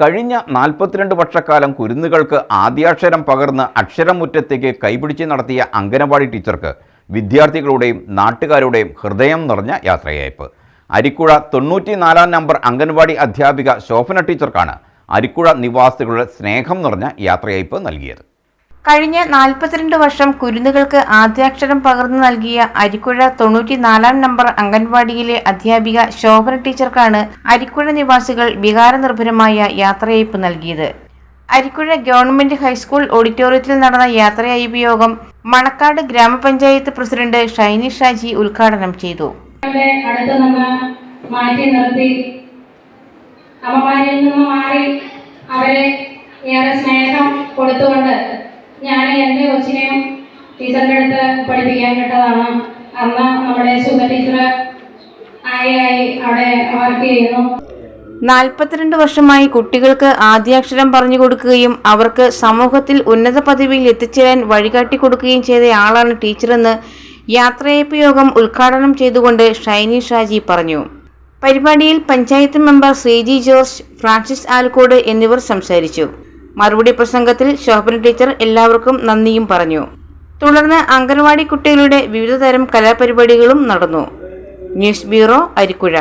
കഴിഞ്ഞ നാൽപ്പത്തിരണ്ട് വർഷക്കാലം കുരുന്നുകൾക്ക് ആദ്യാക്ഷരം പകർന്ന് അക്ഷരമുറ്റത്തേക്ക് കൈപിടിച്ച് നടത്തിയ അംഗനവാടി ടീച്ചർക്ക് വിദ്യാർത്ഥികളുടെയും നാട്ടുകാരുടെയും ഹൃദയം നിറഞ്ഞ യാത്രയയപ്പ്. അരിക്കുഴ തൊണ്ണൂറ്റിനാലാം നമ്പർ അംഗൻവാടി അധ്യാപിക ശോഭന ടീച്ചർക്കാണ് അരിക്കുഴ നിവാസികളുടെ സ്നേഹം നിറഞ്ഞ യാത്രയയപ്പ് നൽകിയത്. കഴിഞ്ഞ നാൽപ്പത്തിരണ്ട് വർഷം കുരുന്നുകൾക്ക് ആദ്യാക്ഷരം പകർന്നു നൽകിയ അരിക്കുഴ തൊണ്ണൂറ്റിനാലാം നമ്പർ അംഗൻവാടിയിലെ അധ്യാപിക ശോഭന ടീച്ചർക്കാണ് അരിക്കുഴ നിവാസികൾ വികാരനിർഭരമായ യാത്രയയപ്പ് നൽകിയത്. അരിക്കുഴ ഗവൺമെന്റ് ഹൈസ്കൂൾ ഓഡിറ്റോറിയത്തിൽ നടന്ന യാത്രയയപ്പ് യോഗം മണക്കാട് ഗ്രാമപഞ്ചായത്ത് പ്രസിഡന്റ് ഷൈനി ഷാജി ഉദ്ഘാടനം ചെയ്തു. മാറ്റി നിർത്തി. അമ്മമാരിൽ നിന്ന് മാറി അവരെ ഏറെ സ്നേഹം കൊടുത്തുകൊണ്ട് ടീച്ചറിന്റെ അടുത്ത് പഠിപ്പിക്കാൻ കിട്ടതാണ് അന്ന് നമ്മുടെ സുഖ ടീച്ചർ ആയി അവിടെ വർക്ക് ചെയ്യുന്നു. നാൽപ്പത്തിരണ്ട് വർഷമായി കുട്ടികൾക്ക് ആദ്യാക്ഷരം പറഞ്ഞു കൊടുക്കുകയും അവർക്ക് സമൂഹത്തിൽ ഉന്നത പദവിയിൽ എത്തിച്ചേരാൻ വഴികാട്ടി കൊടുക്കുകയും ചെയ്ത ആളാണ് ടീച്ചറെന്ന് യാത്രയപ്പ് യോഗം ഉദ്ഘാടനം ചെയ്തുകൊണ്ട് ഷൈനി ഷാജി പറഞ്ഞു. പരിപാടിയിൽ പഞ്ചായത്ത് മെമ്പർ ശ്രീജി ജോർജ് ഫ്രാൻസിസ് ആൽക്കോട് എന്നിവർ സംസാരിച്ചു. മറുപടി പ്രസംഗത്തിൽ ശോഭന ടീച്ചർ എല്ലാവർക്കും നന്ദിയും പറഞ്ഞു. തുടർന്ന് അംഗൻവാടി കുട്ടികളുടെ വിവിധതരം കലാപരിപാടികളും നടന്നു. News bureau Arikkuzha.